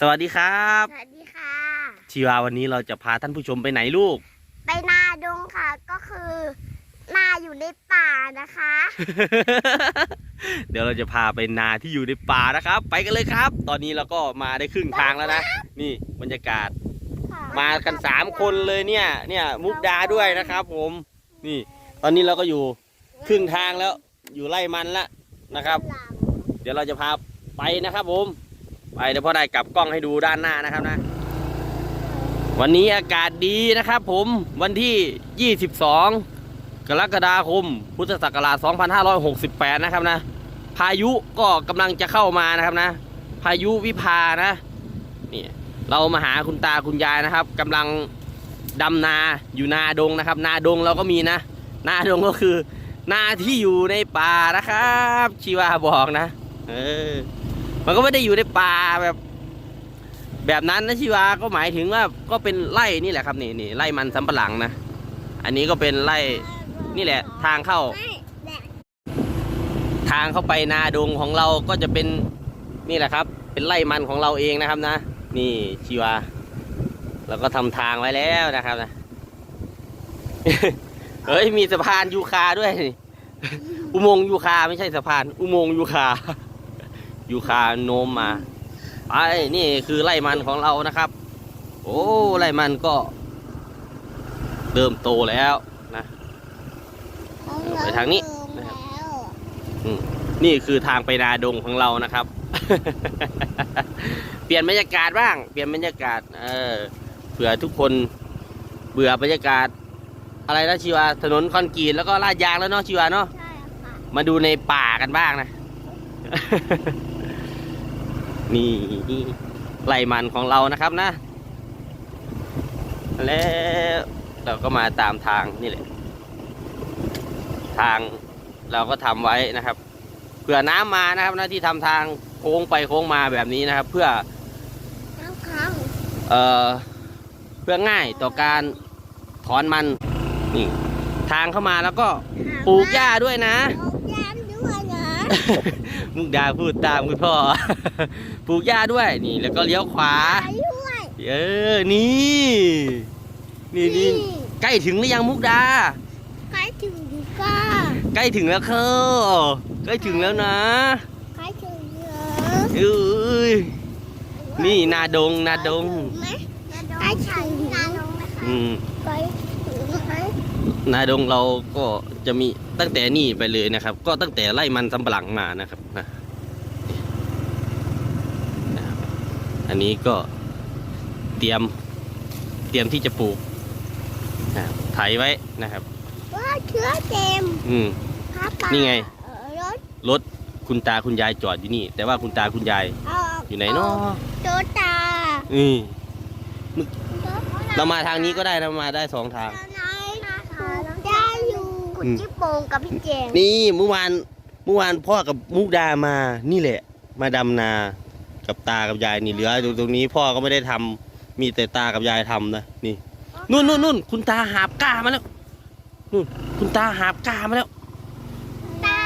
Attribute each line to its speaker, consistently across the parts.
Speaker 1: สวัสดีครับ
Speaker 2: สวัสดีค่ะ
Speaker 1: ชีวาวันนี้เราจะพาท่านผู้ชมไปไหนลูก
Speaker 2: ไปนาดงค่ะ ก็คือนาอยู่ในป่านะคะ
Speaker 1: เดี๋ยวเราจะพาไปนาที่อยู่ในป่านะครับ ไปกันเลยครับ ตอนนี้เราก็มาได้ครึ่งทางแล้วนะ นี่บรรยากาศ มากันสามคนเลยเนี่ย เนี่ยมุกดาด้วยนะครับ ผม นี่ ตอนนี้เราก็อยู่ครึ่งทางแล้ว อยู่ไร่มันแล้วนะครับ เดี๋ยวเราจะพาไปนะครับผม ไปเดี๋ยวพ่อได้กลับกล้องให้ดูด้านหน้านะครับนะ วันนี้อากาศดีนะครับผมวันที่ 22 กรกฎาคม พุทธศักราช 2568 นะครับนะ พายุก็กำลังจะเข้ามานะครับนะ พายุวิภานะนี่เรามาหาคุณตาคุณยายนะครับกำลังดำนาอยู่นาดงนะครับ นาดงเราก็มีนะ นาดงก็คือนาที่อยู่ในป่านะครับ ชีวาบอกนะ เออ มันก็ไม่ได้อยู่ในป่าแบบ แบบนั้นนะชีวาก็หมายถึงว่าก็เป็นไร่นี่แหละครับนี่นี่ไร่มันสำปะหลังนะอันนี้ก็เป็นไร่นี่แหละ ทางเข้า ทางเข้าไปนาดงของเราก็จะเป็นนี่แหละครับ เป็นไร่มันของเราเองนะครับนะ นี่ชีวาเราก็ทำทางไว้แล้วนะครับนะเฮ้ยมีสะพานยูคาด้วยอุโมงค์ยูคาไม่ใช่สะพาน อุโมงค์ยูคา ยูคาโนมมา ไปนี่คือไร่มันของเรานะครับ โอ้ไร่มันก็ เริ่มโตแล้วนะ ไปทางนี้นะครับนี่คือทางไปนาดงของเรานะครับ เปลี่ยนบรรยากาศบ้าง เปลี่ยนบรรยากาศ เออเผื่อทุกคนเบื่อบรรยากาศ อะไรนะชีวาถนนคอนกรีตแล้วก็ลาดยางแล้วเนาะชีวาเนาะ
Speaker 2: ใช่ค่ะ
Speaker 1: มาดูในป่ากันบ้างนะ นี่ไร่มันของเรานะครับนะ แล้วเราก็มาตามทางนี่แหละ ทางเราก็ทำไว้นะครับ เผื่อน้ำมานะครับนะที่ทำทางโค้งไปโค้งมาแบบนี้นะครับ เพื่อ
Speaker 2: น้ำค้าง
Speaker 1: เอ่อเพื่อง่ายต่อการถอนมันนี่ ทางเข้ามาแล้วก็ปลูกหญ้าด้วยนะ มุกดาพูดตามคุณพ่อ ปลูกหญ้าด้วยนี่ แล้วก็เลี้ยวขวา
Speaker 2: ไปด้วย
Speaker 1: เออ นี่ นี่นี่ใกล้ถึงหรือยังมุกดา
Speaker 2: ใกล้ถึงดีก็
Speaker 1: ใกล้ถึงแล้วค่ะใกล้ถึงแล้วนะ
Speaker 2: ใกล้ถึงเยอ
Speaker 1: เอ้ยนี่นาดงนาดง
Speaker 2: ไหมใกล้ถึงนาดงนะคะ
Speaker 1: อืม
Speaker 2: ใกล้ถึงไหม
Speaker 1: นาดงเราก็จะมีตั้งแต่นี่ไปเลยนะครับ ก็ตั้งแต่ไล่มันสำปะหลังมานะครับนะนะครับอันนี้ก็เตรียมเตรียมที่จะปลูกนะครับไถไว้นะครับ
Speaker 2: ว่าเชื้อเต็ม
Speaker 1: อืม
Speaker 2: ครับป่า
Speaker 1: นี่ไง
Speaker 2: เออรถ
Speaker 1: รถคุณตาคุณยายจอดอยู่นี่ แต่ว่าคุณตาคุณยาย
Speaker 2: ออก
Speaker 1: อยู่ไหนเนาะ
Speaker 2: โตตา
Speaker 1: อืมเรามาทางนี้ก็ได้นะมาได้สองทาง
Speaker 2: ได้อยู่ คุณจิ๊บโปงกับพี่เจง
Speaker 1: นี่เมื่อวานเมื่อวานพ่อกับมุกดามานี่แหละ มาดำนากับตากับยายนี่เหลืออยู่ตรงนี้พ่อก็ไม่ได้ทำมีแต่ตากับยายทำนะนี่นู่นนู่นนู่นคุณตาหาบก้ามาแล้วนู่นคุณตาหาบก้ามาแล้ว
Speaker 2: ตา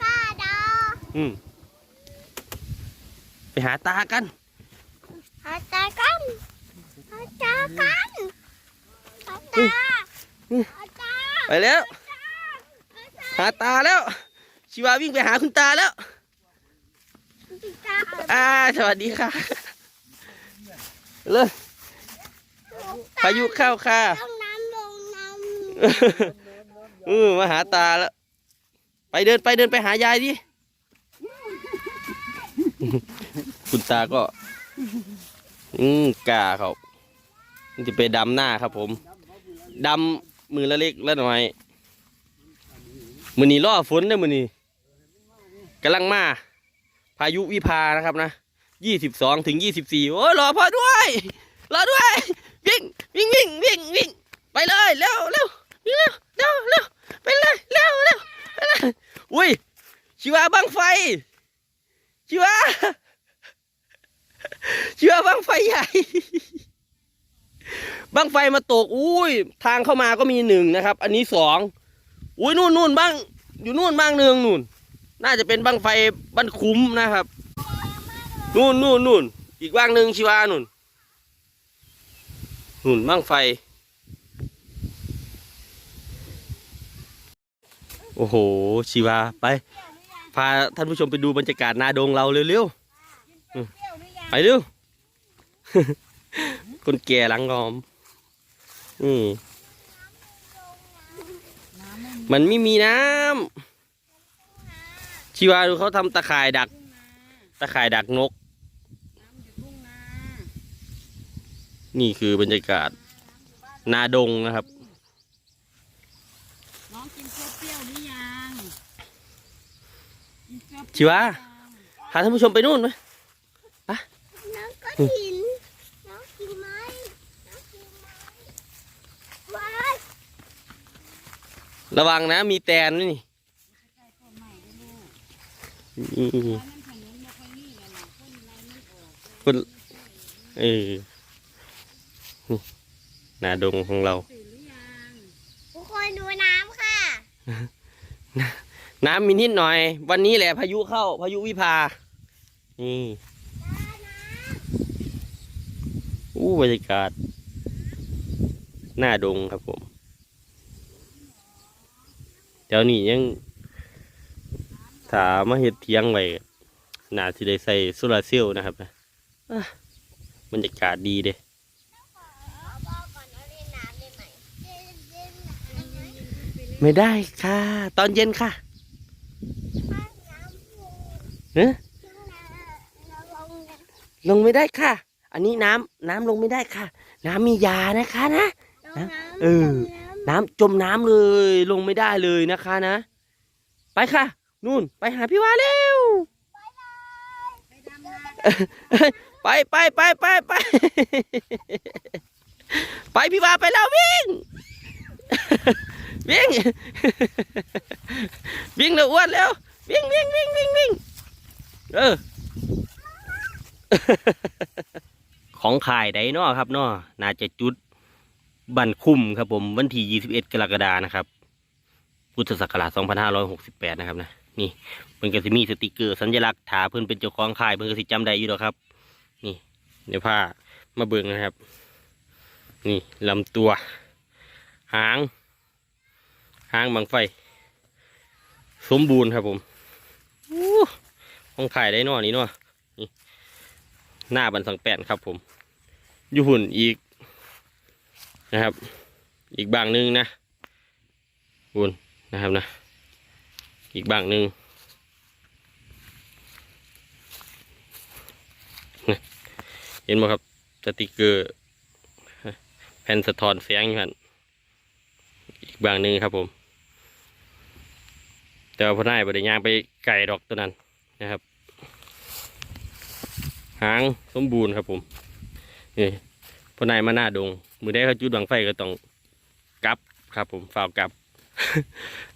Speaker 2: ป้าดอ
Speaker 1: อืมไปหาตากัน
Speaker 2: หาตากันหาตากันหาตาหาตา
Speaker 1: ไปแล้ว หาตาแล้ว ชิวาวิ่งไปหาคุณตาแล้ว
Speaker 2: ตา
Speaker 1: อ่า สวัสดีค่ะ เลยพายุเข้าค่ะ
Speaker 2: ต้องน้ำลงน้
Speaker 1: อือมาหาตาแล้ว ไปเดินไปเดินไปหายายดิ คุณตาก็ อืมกล้าเขาจะไปดำหน้าครับผม ดำมือละเล็กละหน่อย มือนี้ล่อฝนเด้มือนี้กำลังมา พายุวิภานะครับนะยี่สิบสองถึงยี่สิบสี่โอ้ยรอพ่อด้วยรอด้วย วิ่งวิ่งวิ่งวิ่งวิ่งไปเลยเร็วเร็ววิ่งเร็วเร็วเร็วไปเลยเร็วเร็วไปเลยอุ้ยชิวาบังไฟ ชิวาชิวาบังไฟใหญ่บังไฟมาตกอุ้ยทางเข้ามาก็มีหนึ่งนะครับ อันนี้สอง อุ้ยนู่นนู่นบ้าง อยู่นู่นบ้างหนึ่งนู่น น่าจะเป็นบังไฟบันคุ้มนะครับ นู่นนู่นนู่นอีกบ้างหนึ่งชิวาหนุนหนุนบ้างไฟ โอ้โห ชิวาไป พาท่านผู้ชมไปดูบรรยากาศนาดงเราเร็วๆไปเร็วคนแก่หลังงอม อืม มันไม่มีน้ำชิวาดูเขาทำตะข่ายดัก ตะข่ายดักนก นี่คือบรรยากาศ นาดงนะครับ
Speaker 3: น้องกินเปรี้ยวๆหรือยังกินเปรี้ยวๆ
Speaker 1: ชิวาพาท่านผู้ชมไปนู่นไหม
Speaker 2: น้องก็หินน้องกินไหมน้องกินไหมว้าย
Speaker 1: ระวังนะ มีแตนด้วยนี่
Speaker 3: ใส่ต้นใหม่ด้วยลูก
Speaker 1: อืม
Speaker 3: เพราะมันถนนไม่ค่อยนี่กันนะต้นอะไรไม่ออก
Speaker 1: คนเออนี่นาดงของเรา
Speaker 3: ตื่นหรือยัง
Speaker 2: ทุกคนดูน้ำค่ะ
Speaker 1: น้ำมีนิดหน่อย วันนี้แหละพายุเข้า พายุวิภา นี่อู้บรรยากาศ หน้าดงครับผม เดี๋ยวนี้ยังถามาเห็ดเทียงไว้น่าที่ได้ใส่โซลาร์เซลล์นะครับนะอะบรรยากาศดีเด้
Speaker 2: บอกก่อนว่าเล่นน้ำได้ไหมเล่นเล่นน้ำได้ไหม
Speaker 1: ไม่ได้ค่ะ ตอนเย็นค่ะ
Speaker 2: ถ้าน้ำลง
Speaker 1: เอ๊ะ
Speaker 2: ขึ้นมาเราลงกัน
Speaker 1: ลงไม่ได้ค่ะ อันนี้น้ำน้ำลงไม่ได้ค่ะ น้ำมียานะคะนะ
Speaker 2: ลงน้ำ
Speaker 1: เออ
Speaker 2: ลง น้ำ
Speaker 1: น้ำจมน้ำเลยลงไม่ได้เลยนะคะนะ ไปค่ะ นู่นไปหาพี่วาเร็ว
Speaker 3: ไปดำนา
Speaker 1: ไปไปไปไปไปไปพี่วาไปแล้ววิ่ง วิ่ง วิ่งเร็วอ้วนเร็ววิ่งวิ่งวิ่งวิ่งวิ่งเออของขายไดเนาะครับเนาะน่าจะจุด บันคุ้มครับผมวันที่ 21 กรกฎานะครับ พุทธศักราช 2568 นะครับนะนี่เพิ่นก็สิมีสติกเกอร์สัญลักษณ์ถาเพิ่นเป็นเจ้าของขายเพิ่นก็สิจำได้อยู่ดอกครับ นี่เดี๋ยวผ้ามาเบิ่งนะครับ นี่ลำตัว หาง หางบังไฟ สมบูรณ์ครับผมอู้ของขายได้นอนี่เนาะนี่หน้าบันสังแปนครับผม อยู่หุ่นอีก นะครับ อีกบางหนึงนะหุ่นะครับนะ อีกบางหนึงนะเห็นไหมครับสติกเกอร์แผ่นสะท้อนแสงอยู่หันอีกบางหนึงครับผมแต่ว่าพ่อนายบริยางไปไก่ดอกตัวนั้นนะครับ หางสมบูรณ์ครับผมนี่ พ่อนายมาหน้าดง มือได้เขาจุดบังไฟก็ต้องกลับครับ ผมฝ่าวกลับ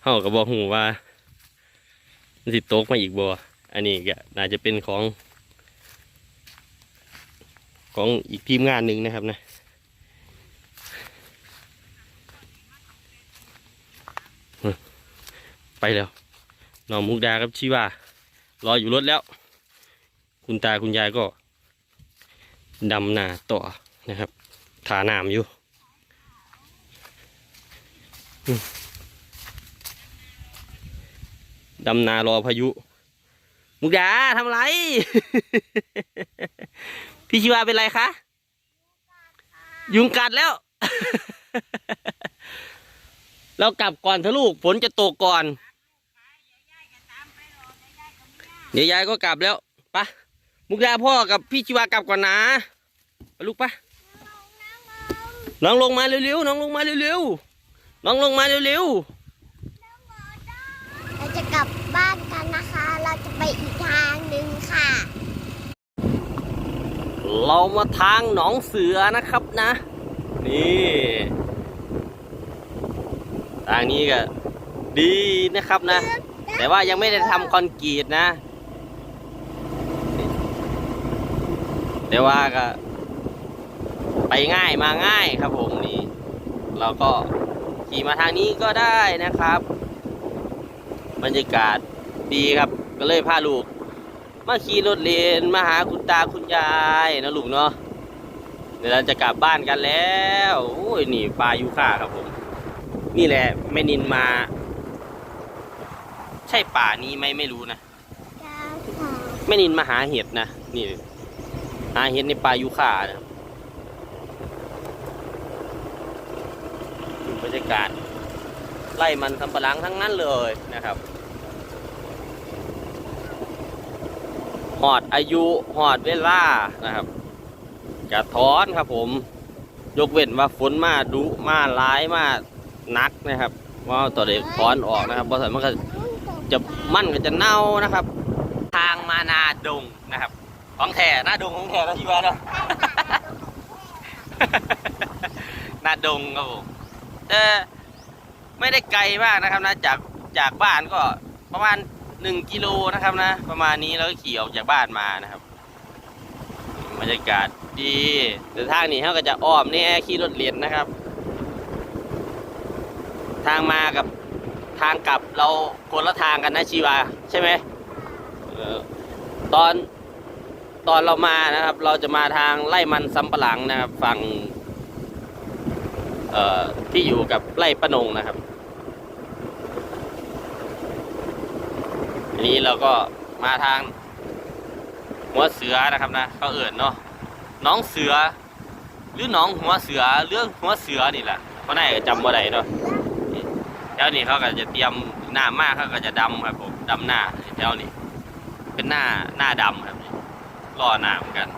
Speaker 1: เขาก็บอกหูว่าสิตกมาอีกบ่อันนี้ก็น่าจะเป็นของ ของอีกทีมงานหนึ่งนะครับนะไปแล้วน้องมุกดาครับชีว่ารออยู่รถแล้ว คุณตาคุณยายก็ดำหน้าต่อ นะครับถาน้ำอยู่ดำนารอพายุ มุกดาทำไร พี่ชิวาเป็นไรคะยุงกัดแล้ว เรากลับก่อนเถอะลูกฝนจะตกก่อน เดี๋ยวยายก็กลับแล้วไปะมุกดาพ่อกับพี่ชิวากลับก่อนนะ ไปลูกปะ น้องลงมาเร็วๆน้องลงมาเร็วๆน้องลงมาเร็ว
Speaker 2: เราจะกลับบ้านกันนะคะ เราจะไปอีกทางหนึ่งค่ะ
Speaker 1: ๆเรามาทางหนองเสือนะครับนะ นี่ทางนี้ก็ดีนะครับนะ แต่ว่ายังไม่ได้ทำคอนกรีตนะ แต่ว่าก็ ไปง่ายมาง่ายครับผมนี่เราก็ขี่มาทางนี้ก็ได้นะครับ บรรยากาศดีครับ ก็เลยพาลูก มาขี่รถเลนมาหาคุณตาคุณยายนะลูกเนาะเดี๋ยวเราจะกลับบ้านกันแล้วโอ้ยนี่ปลายูค่าครับผม นี่แหละแม่นินมา ใช่ป่านี้ไหมไม่รู้นะ
Speaker 2: จ้าค่ะ
Speaker 1: แม่นินมาหาเห็ดนะนี่หาเห็ดในป่ายูค่านะครั บรรยากาศไล่มันสำปะหลังทั้งนั้นเลยนะครับหอดอายุหอดเวลานะครับจะถอนครับผม ยกเว้นว่าฝนมาดุมาร้ายมาหนักนะครับว่าตัวเด็กถอนออกนะครับเพราะฉะนั้นมันก็จะมั่นก็จะเน่านะครับ ทางมานาดงนะครับของแท้หน้าดงของแท้นะที่ว่าเนาะนาดงครับผม แต่ไม่ได้ไกลมากนะครับนะจากจากบ้านก็ประมาณหนึ่งกิโลนะครับนะ ประมาณนี้แล้วก็ขี่ออกจากบ้านมานะครับบรรยากาศดีแต่ทางนี้เขาก็จะอ้อมนี่ขี่รถเลียนนะครับ ทางมากับทางกลับเราคนละทางกันนะชีวาใช่ไหมตอนตอนเรามานะครับ เราจะมาทางไล่มันสำปะหลังนะครับ ฝั่ง ที่อยู่กับไล่ปะนงนะครับ อันนี้เราก็มาทางหัวเสือนะครับนะเขาเอิ่นเนาะน้องเสือ หรือน้องหัวเสือเรื่องหัวเสือนี่แหละเพราะนายจำว่าไดเนาะแถวนี้เขาก็จะเตรียมหน้ามากเขาก็จะดำครับผมดำหน้าแถวนี้ เป็นหน้าหน้าดำครับล่อหน้าเหมือนกัน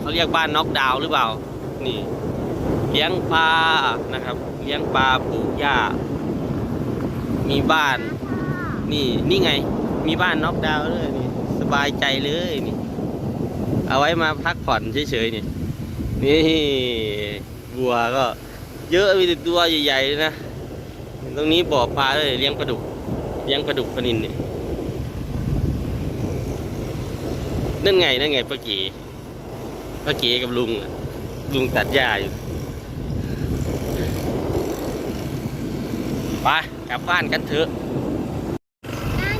Speaker 1: เขาเรียกบ้านน็อกดาวหรือเปล่า นี่ เลี้ยงปลานะครับ เลี้ยงปลาปลูกหญ้า มีบ้าน นี่นี่ไง มีบ้านน็อกดาวน์เลยนี่สบายใจเลยนี่ เอาไว้มาพักผ่อนเฉยๆนี่นี่บัวก็ เยอะมีต่ตัวใหญ่ๆเลยนะตรงนี้บ่อปลาเลยเลี้ยงปลาดุกเลี้ยงปลาดุกปลานินนี่นั่นไงนั่นไงป้าเก๋ป้าเก๋กับลุงลุงตัดหญ้าอยู่ ไปกลับบ้านกันเถอะ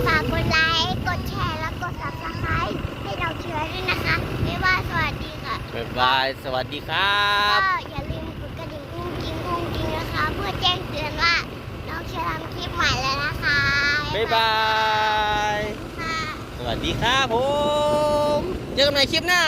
Speaker 2: ฝากกดไลค์ กดแชร์ แล้วกด subscribe ให้เราเชื่อด้วยนะคะ ไม่ว่าสวัสดีค่ะ
Speaker 1: บ๊ายบาย สวัสดีครั
Speaker 2: ก็
Speaker 1: บ
Speaker 2: อย่าลืมกดกระดิ่งกุ้งกิ้งกุ้งกิ้งนะคะ เพื่อแจ้งเตือนว่าน้องจะทำคลิปใหม่แล้วนะคะ
Speaker 1: บ๊ายบาย
Speaker 2: ค่ะ
Speaker 1: สวัสดีครับผม เจอกันใหม่คลิปหน้า